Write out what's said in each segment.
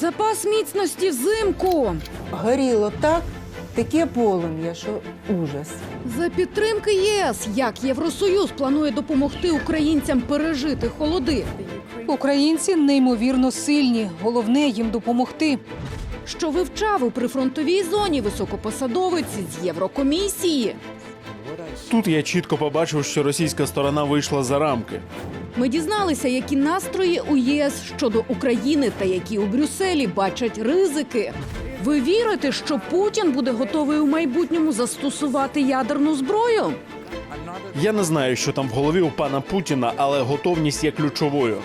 Запас міцності взимку. Горіло так, таке полум'я, що ужас. За підтримки ЄС, як Євросоюз планує допомогти українцям пережити холоди. Українці неймовірно сильні. Головне їм допомогти. Що вивчав у прифронтовій зоні високопосадовець з Єврокомісії. Тут я чітко побачив, що російська сторона вийшла за рамки. Ми дізналися, які настрої у ЄС щодо України та які у Брюсселі бачать ризики. Ви вірите, що Путін буде готовий у майбутньому застосувати ядерну зброю? Я не знаю, що там в голові у пана Путіна, але готовність є ключовою.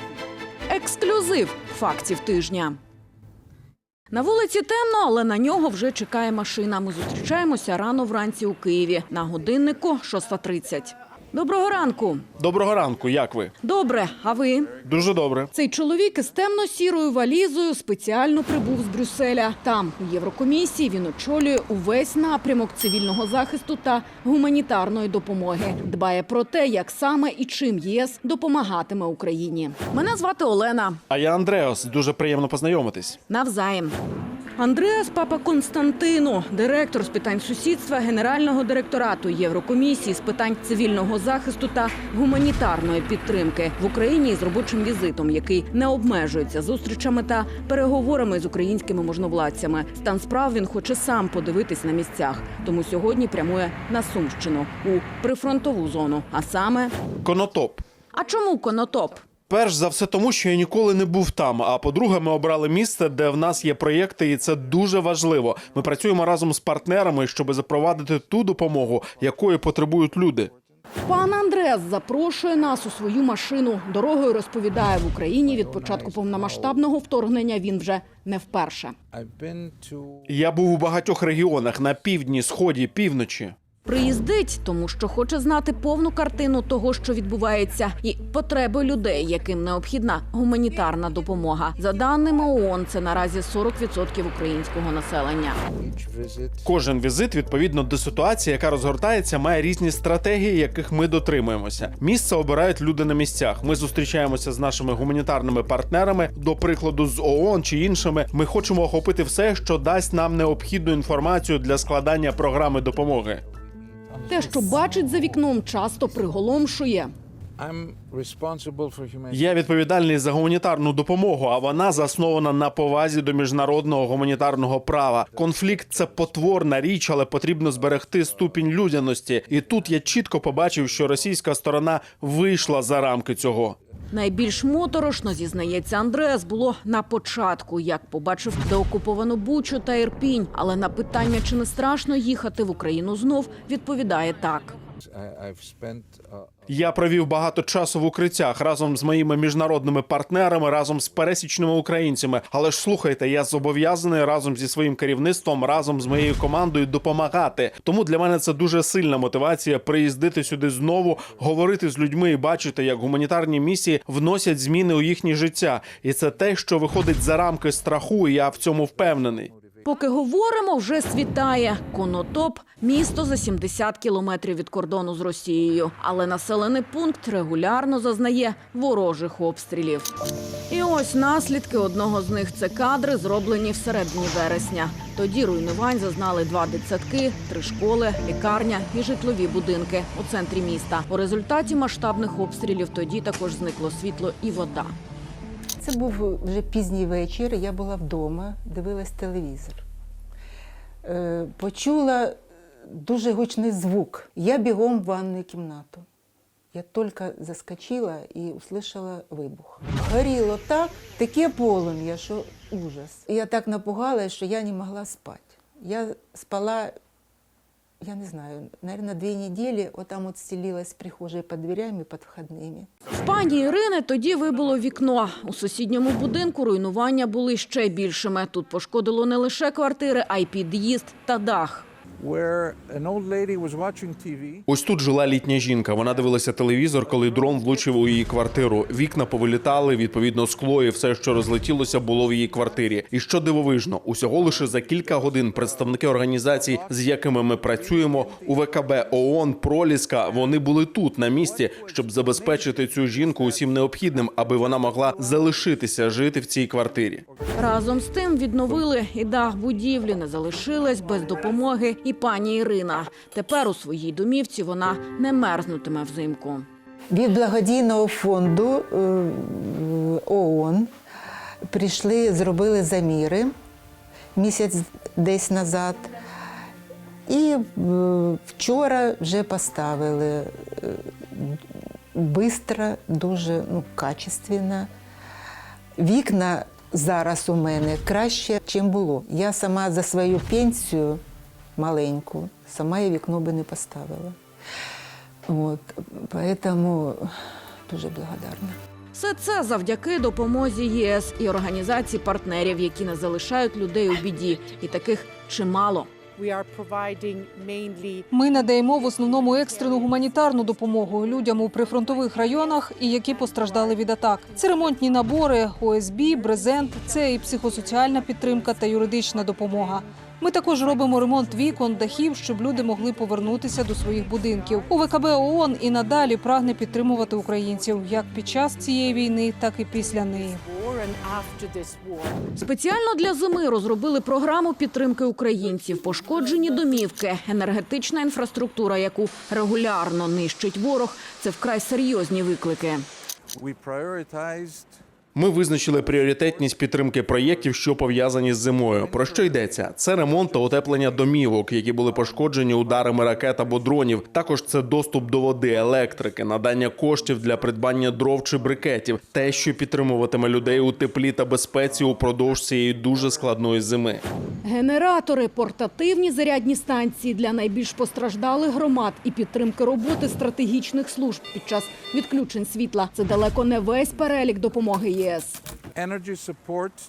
Ексклюзив фактів тижня. На вулиці темно, але на нього вже чекає машина. Ми зустрічаємося рано вранці у Києві. На годиннику 6.30. Доброго ранку. Доброго ранку, як ви? Добре, а ви? Дуже добре. Цей чоловік із темно-сірою валізою спеціально прибув з Брюсселя. Там, у Єврокомісії, він очолює увесь напрямок цивільного захисту та гуманітарної допомоги. Дбає про те, як саме і чим ЄС допомагатиме Україні. Мене звати Олена. А я Андреас, дуже приємно познайомитись. Навзаєм. Андреас Папа Константину, директор з питань сусідства Генерального директорату Єврокомісії з питань цивільного захисту та гуманітарної підтримки в Україні з робочим візитом, який не обмежується зустрічами та переговорами з українськими можновладцями. Стан справ він хоче сам подивитись на місцях, тому сьогодні прямує на Сумщину у прифронтову зону. А саме, Конотоп. а чому конотоп? Перш за все, тому що я ніколи не був там. А по-друге, ми обрали місце, де в нас є проєкти, і це дуже важливо. Ми працюємо разом з партнерами, щоб запровадити ту допомогу, якої потребують люди. Пан Андрес запрошує нас у свою машину. Дорогою розповідає в Україні від початку повномасштабного вторгнення. Він вже не вперше. Я був у багатьох регіонах на півдні, сході, півночі. Приїздить, тому що хоче знати повну картину того, що відбувається, і потреби людей, яким необхідна гуманітарна допомога. За даними ООН, це наразі 40% українського населення. Кожен візит відповідно до ситуації, яка розгортається, має різні стратегії, яких ми дотримуємося. Місце обирають люди на місцях. Ми зустрічаємося з нашими гуманітарними партнерами, до прикладу, з ООН чи іншими. Ми хочемо охопити все, що дасть нам необхідну інформацію для складання програми допомоги. Те, що бачить за вікном, часто приголомшує. Я відповідальний за гуманітарну допомогу, а вона заснована на повазі до міжнародного гуманітарного права. Конфлікт це потворна річ, але потрібно зберегти ступінь людяності. І тут я чітко побачив, що російська сторона вийшла за рамки цього. Найбільш моторошно зізнається Андреас було на початку, як побачив деокуповану Бучу та Ірпінь. Але на питання, чи не страшно їхати в Україну знов, відповідає так. Я провів багато часу в укриттях разом з моїми міжнародними партнерами, разом з пересічними українцями. Але ж слухайте, я зобов'язаний разом зі своїм керівництвом, разом з моєю командою допомагати. Тому для мене це дуже сильна мотивація приїздити сюди знову, говорити з людьми і бачити, як гуманітарні місії вносять зміни у їхнє життя. І це те, що виходить за рамки страху. і Я в цьому впевнений. Поки говоримо, вже світає. Конотоп місто за 70 кілометрів від кордону з Росією. Але населений пункт регулярно зазнає ворожих обстрілів. І ось наслідки одного з них це кадри, зроблені всередині вересня. Тоді руйнувань зазнали два дитсадки, три школи, лікарня і житлові будинки у центрі міста. У результаті масштабних обстрілів тоді також зникло світло і вода. Це був вже пізній вечір. Я була вдома, дивилась телевізор. Е, почула дуже гучний звук. Я бігом в ванну кімнату. Я тільки заскочила і услышала вибух. Горіло так, таке полум'я, що ужас. Я так напугалася, що я не могла спати. Я спала, я не знаю, наверное, дві неділі отам от стілилась прихожей під дверями, під входними. В пані Ірини тоді вибило вікно. У сусідньому будинку руйнування були ще більшими. Тут пошкодило не лише квартири, а й під'їзд та дах. Where an old lady was watching TV. Ось тут жила літня жінка. Вона дивилася телевізор, коли дрон влучив у її квартиру. Вікна повилітали, відповідно, скло і все, що розлетілося, було в її квартирі. І що дивовижно, усього лише за кілька годин представники організацій, з якими ми працюємо, УВКБ ООН, Проліска, вони були тут на місці, щоб забезпечити цю жінку усім необхідним, аби вона могла залишитися жити в цій квартирі. Разом з тим відновили і дах будівлі. Не залишилась без допомоги і пані Ірина. Тепер у своїй домівці вона не мерзнутиме взимку. Від благодійного фонду е, ООН прийшли, зробили заміри місяць десь назад. І е, вчора вже поставили швидко, дуже ну, качественно. Вікна зараз у мене краще, ніж було. Я сама за свою пенсію маленьку, сама я вікно би не поставила. От, поэтому дуже благодарна. Все це завдяки допомозі ЄС і організації партнерів, які не залишають людей у біді, і таких чимало. Ми надаємо в основному екстрену гуманітарну допомогу людям у прифронтових районах і які постраждали від атак. Це ремонтні набори, ОСБ, брезент, це і психосоціальна підтримка та юридична допомога. Ми також робимо ремонт вікон, дахів, щоб люди могли повернутися до своїх будинків. УВКБ ООН і надалі прагне підтримувати українців як під час цієї війни, так і після неї. Спеціально для зими розробили програму підтримки українців, пошкоджені домівки, енергетична інфраструктура, яку регулярно нищить ворог. Це вкрай серйозні виклики. Ми визначили пріоритетність підтримки проєктів, що пов'язані з зимою. Про що йдеться? Це ремонт та утеплення домівок, які були пошкоджені ударами ракет або дронів. Також це доступ до води, електрики, надання коштів для придбання дров чи брикетів, те, що підтримуватиме людей у теплі та безпеці упродовж цієї дуже складної зими. Генератори, портативні зарядні станції для найбільш постраждалих громад і підтримки роботи стратегічних служб під час відключень світла. Це далеко не весь перелік допомоги ЄС.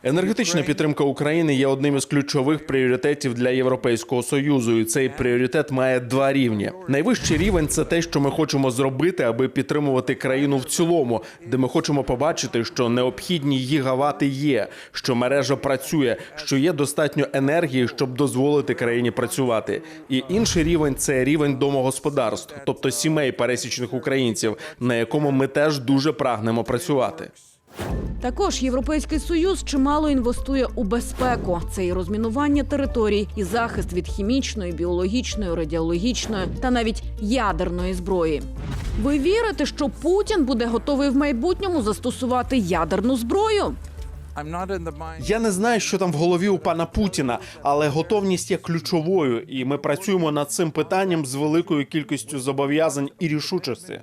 Енергетична підтримка України є одним із ключових пріоритетів для Європейського союзу. І цей пріоритет має два рівні. Найвищий рівень це те, що ми хочемо зробити, аби підтримувати країну в цілому, де ми хочемо побачити, що необхідні гігавати є, що мережа працює, що є достатньо енергії, щоб дозволити країні працювати. І інший рівень це рівень домогосподарств, тобто сімей пересічних українців, на якому ми теж дуже прагнемо працювати. Також Європейський Союз чимало інвестує у безпеку. Це і розмінування територій, і захист від хімічної, біологічної, радіологічної та навіть ядерної зброї. Ви вірите, що Путін буде готовий в майбутньому застосувати ядерну зброю? Я не знаю, що там в голові у пана Путіна, але готовність є ключовою, і ми працюємо над цим питанням з великою кількістю зобов'язань і рішучості.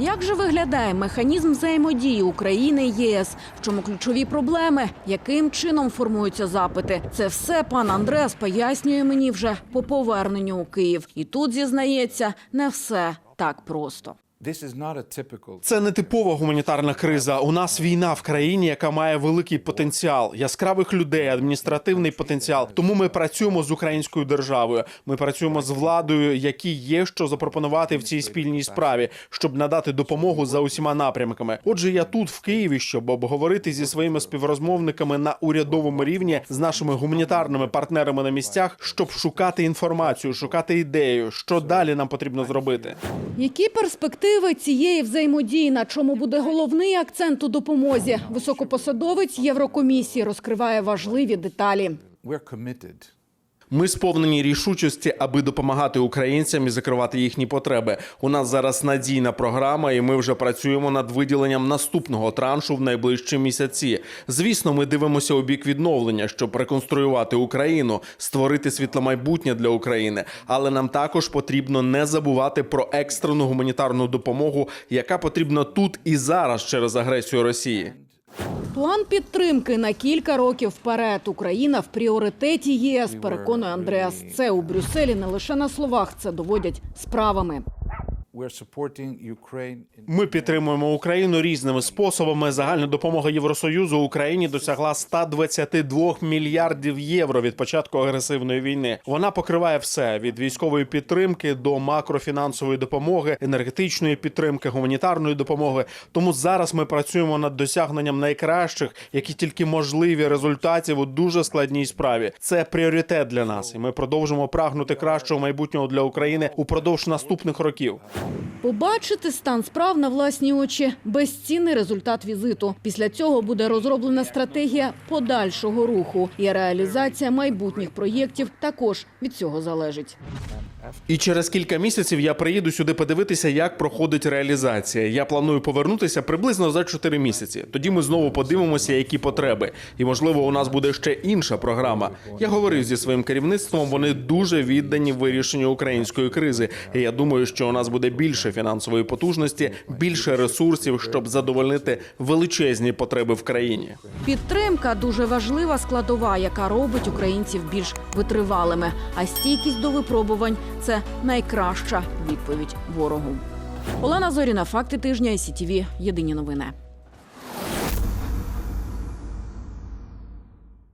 Як же виглядає механізм взаємодії України і ЄС? В чому ключові проблеми? Яким чином формуються запити? Це все пан Андреас пояснює мені вже по поверненню у Київ. І тут зізнається, не все так просто. This is not a typical. Це не типова гуманітарна криза. У нас війна в країні, яка має великий потенціал, яскравих людей, адміністративний потенціал. Тому ми працюємо з українською державою. Ми працюємо з владою, які є що запропонувати в цій спільній справі, щоб надати допомогу за усіма напрямками. Отже, я тут в Києві, щоб обговорити зі своїми співрозмовниками на урядовому рівні з нашими гуманітарними партнерами на місцях, щоб шукати інформацію, шукати ідею, що далі нам потрібно зробити. Які перспективи цієї взаємодії? На чому буде головний акцент у допомозі? Високопосадовець Єврокомісії розкриває важливі деталі. Ми сповнені рішучості, аби допомагати українцям і закривати їхні потреби. У нас зараз надійна програма, і ми вже працюємо над виділенням наступного траншу в найближчі місяці. Звісно, ми дивимося у бік відновлення, щоб реконструювати Україну, створити світле майбутнє для України. Але нам також потрібно не забувати про екстрену гуманітарну допомогу, яка потрібна тут і зараз через агресію Росії. План підтримки на кілька років вперед. Україна в пріоритеті ЄС, переконує Андреас. Це у Брюсселі не лише на словах, це доводять справами. Ми підтримуємо Україну різними способами. Загальна допомога Євросоюзу Україні досягла 122 мільярдів євро від початку агресивної війни. Вона покриває все від військової підтримки до макрофінансової допомоги, енергетичної підтримки, гуманітарної допомоги. Тому зараз ми працюємо над досягненням найкращих, які тільки можливі результатів у дуже складній справі. Це пріоритет для нас, і ми продовжимо прагнути кращого майбутнього для України упродовж наступних років. Побачити стан справ на власні очі безцінний результат візиту. Після цього буде розроблена стратегія подальшого руху, і реалізація майбутніх проєктів також від цього залежить. І через кілька місяців я приїду сюди подивитися, як проходить реалізація. Я планую повернутися приблизно за 4 місяці. Тоді ми знову подивимося, які потреби. І можливо, у нас буде ще інша програма. Я говорив зі своїм керівництвом. Вони дуже віддані вирішенню української кризи. І я думаю, що у нас буде більше фінансової потужності, більше ресурсів, щоб задовольнити величезні потреби в країні. Підтримка дуже важлива складова, яка робить українців більш витривалими. А стійкість до випробувань це найкраща відповідь ворогу. Олена Зоріна, факти тижня ІСІТІВІ. Єдині новини.